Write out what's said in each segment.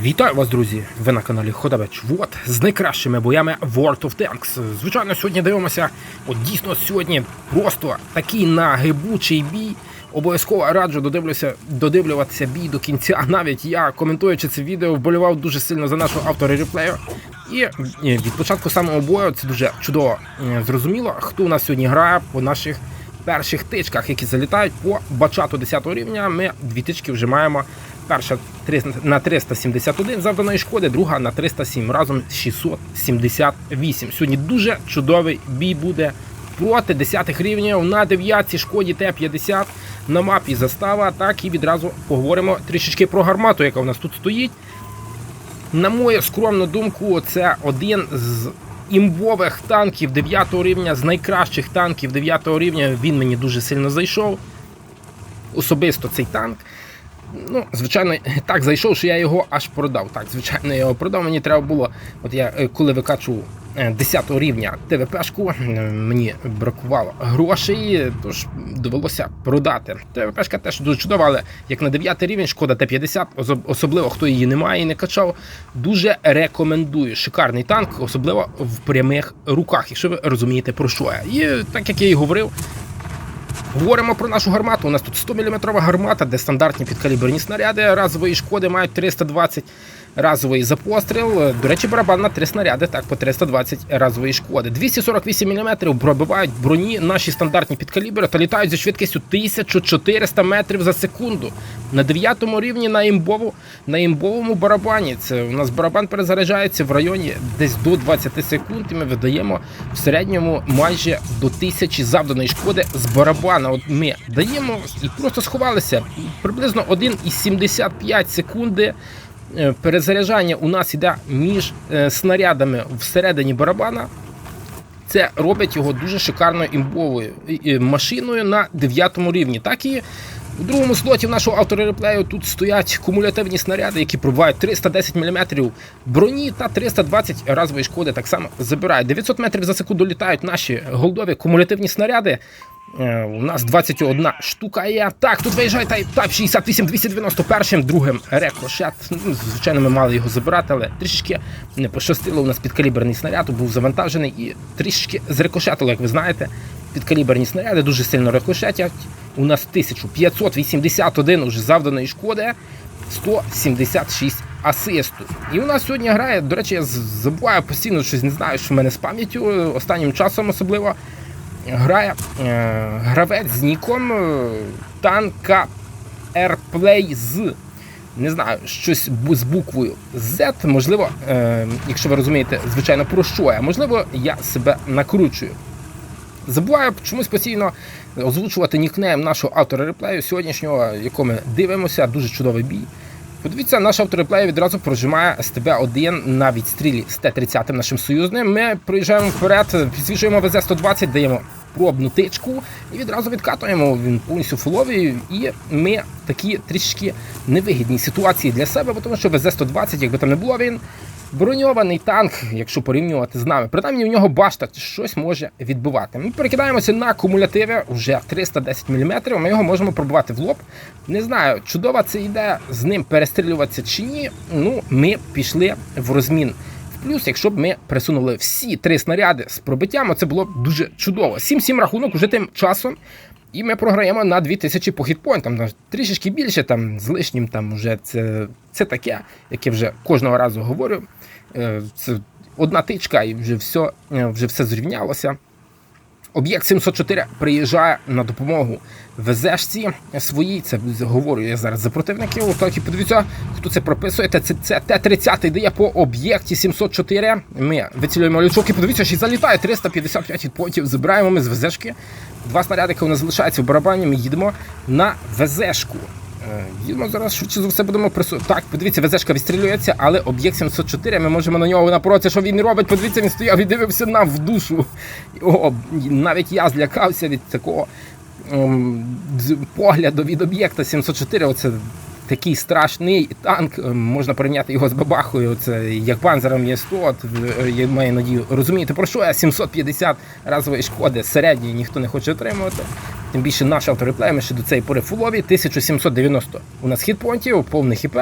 Вітаю вас, друзі! Ви на каналі Ходавеч. Вот з найкращими боями World of Tanks. Звичайно, сьогодні дивимося. От дійсно сьогодні просто такий нагибучий бій. Обов'язково раджу додивлюся, додивлюватися бій до кінця. Навіть я, коментуючи це відео, вболівав дуже сильно за нашого автора реплею. І від початку самого бою це дуже чудово зрозуміло, хто у нас сьогодні грає по наших перших тичках, які залітають по бачату 10 рівня. Ми дві тички вже маємо. Перша на 371 завданої шкоди, друга на 307, разом 678. Сьогодні дуже чудовий бій буде проти 10 рівнів на 9 шкоді Т-50 на мапі застава. Так і відразу поговоримо трішечки про гармату, яка у нас тут стоїть. На мою скромну думку, це один з імбових танків 9 рівня, з найкращих танків 9 рівня. Він мені дуже сильно зайшов. Особисто цей танк. Ну, звичайно, так зайшов, що я його аж продав. Так, звичайно, я його продав. Мені треба було, от я е, коли викачував е, 10 рівня ТВПшку, е, мені бракувало грошей, тож довелося продати. ТВПшка теж дуже чудова, але як на 9 рівень, шкода Т-50, особливо хто її не має і не качав, дуже рекомендую. Шикарний танк, особливо в прямих руках, якщо ви розумієте про що я. І так як я і говорив, Говоримо про нашу гармату. У нас тут 100 мм гармата, де стандартні підкаліберні снаряди разової шкоди мають 320 разовий за постріл. До речі, барабан на 3 снаряди, так, по 320 разової шкоди. 248 мм пробивають броні наші стандартні підкалібри та літають зі швидкістю 1400 метрів за секунду. На 9 рівні на імбову, на імбовому барабані. Це у нас барабан перезаряджається в районі десь до 20 секунд, і ми видаємо в середньому майже до 1000 завданої шкоди з барабана. От ми даємо і просто сховалися. Приблизно 1,75 секунди. Е, Перезаряджання у нас йде між е, снарядами всередині барабана. Це робить його дуже шикарною імбовою машиною на 9 рівні. Так і у другому слоті нашого автореплею тут стоять кумулятивні снаряди, які пробивають 310 мм броні та 320 разової шкоди. Так само забирають. 900 метрів за секунду літають наші голдові кумулятивні снаряди. Е, У нас 21 штука є. Так, тут виїжджає Type 68 291 другим рекошет. Ну, звичайно, ми мали його забирати, але трішечки не пощастило. У нас підкаліберний снаряд був завантажений і трішечки зрекошетило, як ви знаєте. Підкаліберні снаряди дуже сильно рикошетять. У нас 1581 уже завданої шкоди, 176 асисту. І у нас сьогодні грає, до речі, я забуваю постійно щось не знаю, що в мене з пам'яттю е, останнім часом особливо грає е, гравець з ніком е, танка Airplay з. Не знаю, щось з буквою Z, можливо, е, якщо ви розумієте, звичайно, про що я, можливо, я себе накручую. Забуваю чомусь постійно озвучувати нікнейм нашого автора реплею сьогоднішнього, якого ми дивимося, дуже чудовий бій. Подивіться, наш автореплей відразу прожимає СТБ-1 на відстрілі з Т-30 нашим союзним. Ми проїжджаємо вперед, підсвіжуємо ВЗ-120, даємо пробну тичку і відразу відкатуємо. Він повністю фуловий. І ми такі трішки невигідні ситуації для себе, тому що ВЗ-120, якби там не було, він броньований танк, якщо порівнювати з нами. Принаймні в нього башта щось може відбивати. Ми перекидаємося на кумулятиви вже 310 мм. Ми його можемо пробивати в лоб. Не знаю, чудова це ідея з ним перестрілюватися чи ні. Ну, ми пішли в розмін. Плюс, якщо б ми присунули всі три снаряди з пробиттям, це було б дуже чудово. 7-7 рахунок уже тим часом. І ми програємо на 2000 по хітпойнтам. Там трішечки більше, там з лишнім там вже це, це таке, яке вже кожного разу говорю. Е, Це одна тичка і вже все, е, вже все зрівнялося. Об'єкт 704 приїжджає на допомогу ВЗшці своїй. Це говорю я зараз за противників. Так і подивіться, хто це прописує. Це, це Т-30 дає по об'єкті 704. Ми вицілюємо лючок і подивіться, що залітає 355 відпонтів. Забираємо ми з ВЗшки. Два снарядики у нас залишаються в барабані. Ми їдемо на ВЗшку. Їдемо зараз швидше за все будемо прису... Так, подивіться, ВЗшка відстрілюється, але об'єкт 704, ми можемо на нього напроти, що він робить. Подивіться, він стояв і дивився нам в душу. О, навіть я злякався від такого ем, погляду від об'єкта 704. Оце такий страшний танк. ем, Можна порівняти його з бабахою. Це як панзером є 100. Е, я маю надію розумієте, про що я 750 разової шкоди середньої ніхто не хоче отримувати. Тим більше наш автореплей, ми ще до цієї пори фулові, 1790 у нас хітпонтів, повний хіп.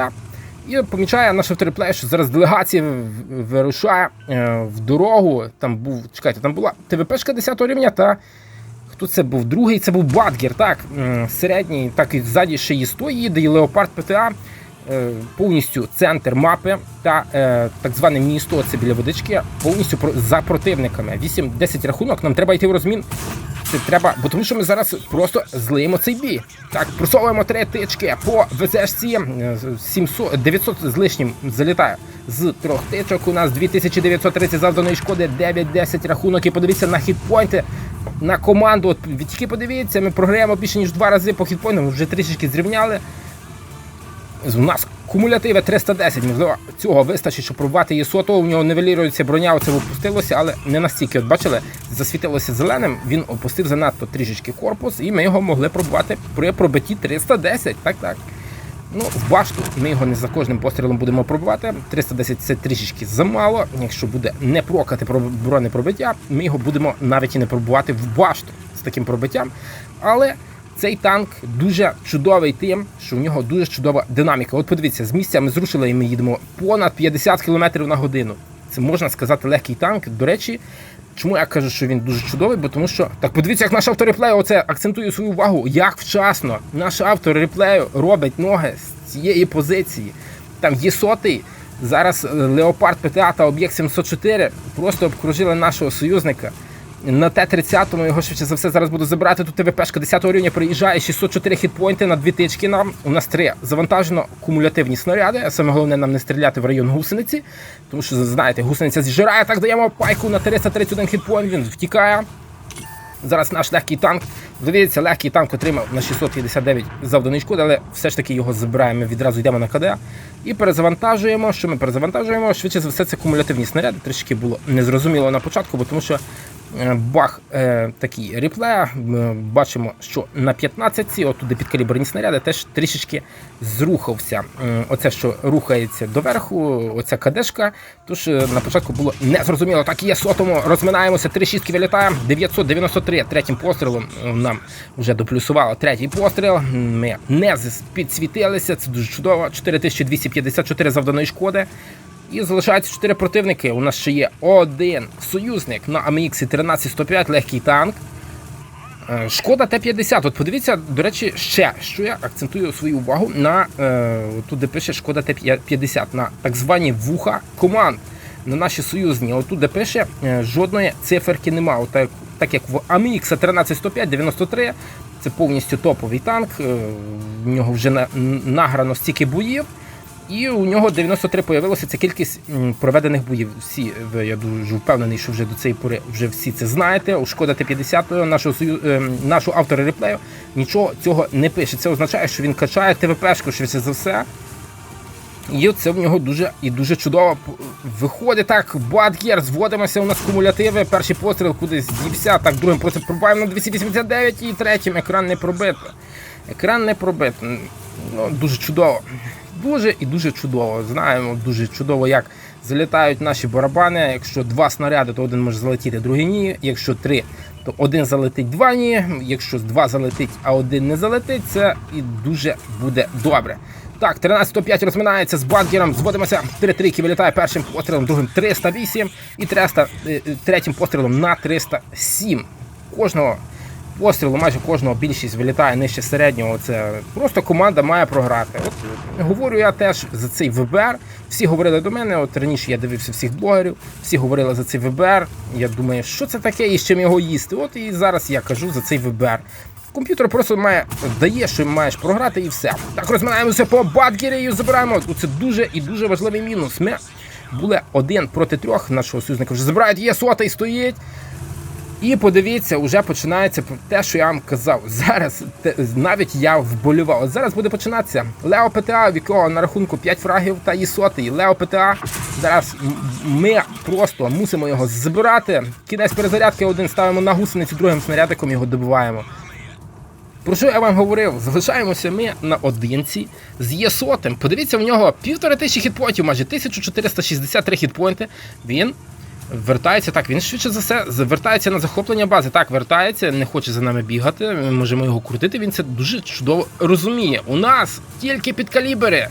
І помічає наш авториплей, що зараз делегація вирушає е, в дорогу. Там був, чекайте, там була ТВПшка 10 рівня та хто це був? Другий, це був Бадгер, так, середній, так і ззаді ще є 100 їде, і Леопард ПТА. Е, Повністю центр мапи та е, так зване місто, це біля водички, повністю за противниками. 8-10 рахунок, нам треба йти в розмін. Це треба, бо тому що ми зараз просто злиємо цей бій. Так, просовуємо три тички по ВЗшці. е, 700, 900 з лишнім залітає з трьох тичок. У нас 2930 завданої шкоди, 9-10 рахунок. І подивіться на хітпойнти на команду. От ви тільки подивіться, ми програємо більше ніж два рази по хітпойнтам, вже трішечки зрівняли. У нас кумулятиви 310, можливо, цього вистачить, щоб пробувати її сотого. У нього нивелірується броня, оце опустилося, але не настільки. От бачили, засвітилося зеленим, він опустив занадто трішечки корпус, і ми його могли пробувати при пробитті 310. Так, так. Ну, в башту ми його не за кожним пострілом будемо пробувати. 310 це трішечки замало. Якщо буде не прокати про броне ми його будемо навіть і не пробувати в башту з таким пробиттям. Але цей танк дуже чудовий тим, що в нього дуже чудова динаміка. От подивіться, з місця ми зрушили і ми їдемо понад 50 км на годину. Це можна сказати легкий танк. До речі, чому я кажу, що він дуже чудовий? Бо тому що так подивіться, як наш автор реплею оце акцентує свою увагу, як вчасно наш автор реплею робить ноги з цієї позиції. Там є сотий. Зараз е, Леопард ПТА та об'єкт 704 просто обкружили нашого союзника. На Т-30 його швидше за все зараз буду забирати. Тут ТВПшка 10 рівня приїжджає 604 хітпойнти на дві тички нам. У нас три завантажено кумулятивні снаряди. Саме головне нам не стріляти в район гусениці, тому що знаєте, гусениця зжирає. Так даємо пайку на 331 хітпойнт. Він втікає. Зараз наш легкий танк. Здається, легкий танк отримав на 659 завданої шкоди, але все ж таки його забираємо. Відразу йдемо на КД і перезавантажуємо. Що ми перезавантажуємо? Швидше за все, це кумулятивні снаряди. Трішки було незрозуміло на початку, бо тому що бах е, такий реплея. Ми бачимо, що на 15-ці, отуди підкаліберні снаряди, теж трішечки зрухався. Е, Оце, що рухається доверху, оця кадешка. Тож е, на початку було незрозуміло. Так є сотому. Розминаємося, три шістки вилітаємо. 993 третім пострілом е, нам вже доплюсувало третій постріл. Ми не підсвітилися. Це дуже чудово. 4254 завданої шкоди. І залишається 4 противники. У нас ще є один союзник на AMX 13105 легкий танк. Е, Шкода Т-50. От подивіться, до речі, ще що я акцентую свою увагу на е, тут, де пише Шкода Т-50, на так звані вуха команд, на наші союзні. Отут, де пише, е, жодної циферки нема. От так, так як в AMX 13105 93 це повністю топовий танк. В нього вже на, награно стільки боїв. І у нього 93 появилося це кількість проведених боїв. Всі я дуже впевнений, що вже до цієї пори вже всі це знаєте. У шкода Т-50 нашого сою, е, нашого автора реплею нічого цього не пише. Це означає, що він качає ТВПшку швидше за все. І це в нього дуже і дуже чудово виходить так. Бадгер, зводимося у нас кумулятиви. Перший постріл кудись дівся. Так, другим постріл пробуваємо на 289 і третім екран не пробито. Екран не пробито. Ну, дуже чудово. Дуже і дуже чудово. Знаємо дуже чудово, як залітають наші барабани. Якщо два снаряди, то один може залетіти, другий ні. Якщо три, то один залетить, два ні. Якщо два залетить, а один не залетить, це і дуже буде добре. Так, 13.5 розминається з бадгером, зводимося. Три трійки вилітає першим пострілом, другим 308 і 300, е, е, третім пострілом на 307. Кожного пострілу, майже кожного більшість вилітає нижче середнього. Це просто команда має програти. От говорю я теж за цей ВБР. Всі говорили до мене. От раніше я дивився всіх блогерів, всі говорили за цей ВБР. Я думаю, що це таке і з чим його їсти. От і зараз я кажу за цей ВБР. Комп'ютер просто має дає, що маєш програти, і все. Так розминаємося по Бадгері і забираємо. Це дуже і дуже важливий мінус. Ми були один проти трьох нашого союзника. Вже забирають, є сотий стоїть. І подивіться, вже починається те, що я вам казав. Зараз навіть я вболівав. От зараз буде починатися Лео ПТА, в якого на рахунку 5 фрагів та і сотий. Лео ПТА. Зараз ми просто мусимо його забирати. Кінець перезарядки один ставимо на гусеницю, другим снарядиком його добиваємо. Про що я вам говорив? Залишаємося ми на одинці з Єсотем. Подивіться, в нього півтори тисячі хітпоінтів, майже 1463 хітпоінти. Він вертається так. Він швидше за все вертається на захоплення бази. Так, вертається, не хоче за нами бігати. Ми можемо його крутити. Він це дуже чудово розуміє. У нас тільки підкалібери.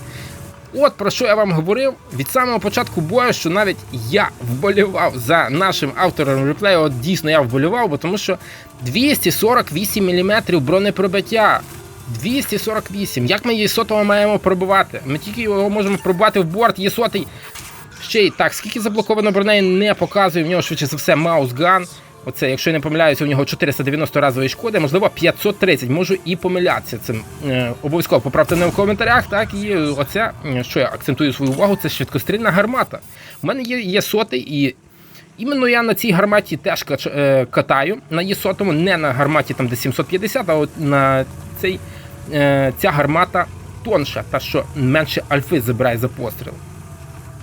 От про що я вам говорив від самого початку бою, що навіть я вболівав за нашим автором реплею. От дійсно я вболівав, бо тому що 248 мм бронепробиття. 248. Як ми її сотого маємо пробивати? Ми тільки його можемо пробувати в борт, є сотий. Ще й так, скільки заблоковано бронею не показує, в нього швидше за все маусган. Оце, якщо я не помиляюся, у нього 490 разової шкоди, можливо, 530, можу і помилятися цим. Е, обов'язково поправте мене в коментарях. Так, і оце, е, що я акцентую свою увагу, це швидкострільна гармата. У мене є, є сотий, і іменно я на цій гарматі теж е, катаю. На є сотому, не на гарматі там, де 750, а от на цей, е, ця гармата тонша, та що менше альфи забирає за постріл.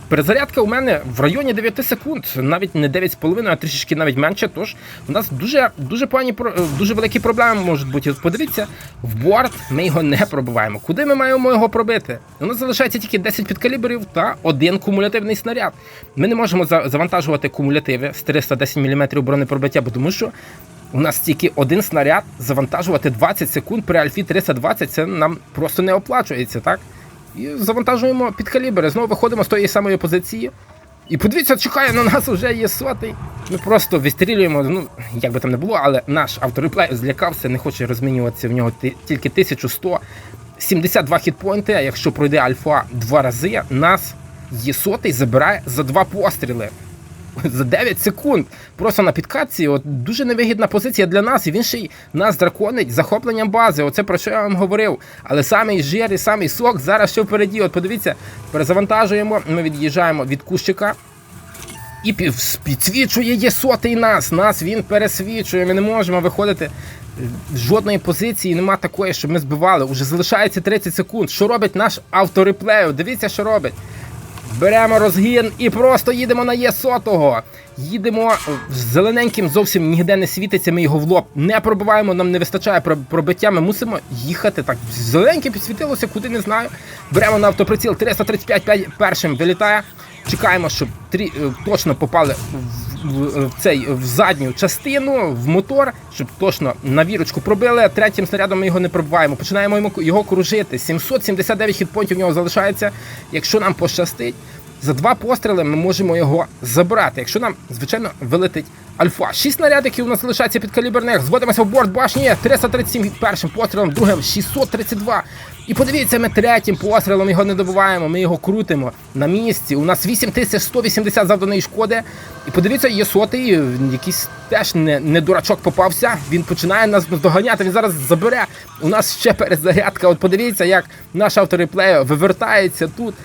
Перезарядка у мене в районі 9 секунд, навіть не 9,5, а трішечки навіть менше. Тож у нас дуже дуже погані е, дуже великі проблеми можуть бути. Подивіться, в борт ми його не пробиваємо. Куди ми маємо його пробити? У нас залишається тільки 10 підкалібрів та один кумулятивний снаряд. Ми не можемо завантажувати кумулятиви з 310 мм бронепробиття, бо тому що. У нас тільки один снаряд завантажувати 20 секунд при альфі 320 це нам просто не оплачується, так? І завантажуємо під калібри. Знову виходимо з тої самої позиції. І подивіться, чекає на нас вже є сотий. Ми просто вистрілюємо, ну, як би там не було, але наш автореплей злякався, не хоче розмінюватися в нього тільки 1172 хітпоінти, а якщо пройде альфа два рази, нас є сотий забирає за два постріли. За 9 секунд. Просто на підкатці. От дуже невигідна позиція для нас, і він ще й нас драконить захопленням бази. Оце про що я вам говорив. Але самий жир і самий сок зараз ще впереді. От подивіться, перезавантажуємо, ми від'їжджаємо від кущика. І підсвічує є сотий нас. Нас він пересвічує. Ми не можемо виходити з жодної позиції. Нема такої, щоб ми збивали. Уже залишається 30 секунд. Що робить наш автореплею? Дивіться, що робить. Беремо розгін і просто їдемо на є сотого. Їдемо зелененьким, зовсім ніде не світиться. Ми його в лоб не пробиваємо. Нам не вистачає пробиття. Ми мусимо їхати так. Зелененьке підсвітилося, куди не знаю. Беремо на автоприціл 335 п'ять- першим вилітає. Чекаємо, щоб трі, е, точно попали в, в, в цей в задню частину, в мотор, щоб точно на вірочку пробили. Третім снарядом ми його не пробиваємо. Починаємо його кружити. 779 хітпонтів в нього залишається. Якщо нам пощастить, за два постріли ми можемо його забрати. Якщо нам, звичайно, вилетить альфа. Шість снарядиків у нас залишається під каліберних. Зводимося в борт башні. 337 першим пострілом, другим 632. І подивіться, ми третім пострілом його не добуваємо. Ми його крутимо на місці. У нас 8180 завданої шкоди. І подивіться, є сотий, якийсь теж не, не дурачок попався. Він починає нас доганяти. Він зараз забере. У нас ще перезарядка. От подивіться, як наш автореплею вивертається тут.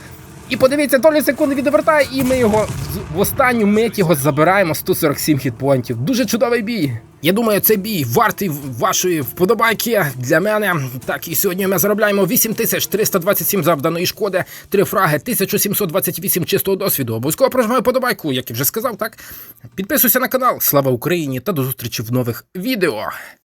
І подивіться, долі секунди відвертає, і ми його в- останню мить його забираємо 147 хітпоінтів. Дуже чудовий бій. Я думаю, цей бій вартий вашої вподобайки для мене. Так, і сьогодні ми заробляємо 8327 завданої шкоди, 3 фраги, 1728 чистого досвіду. Обов'язково прожимаю вподобайку, як і вже сказав, так. Підписуйся на канал. Слава Україні та до зустрічі в нових відео.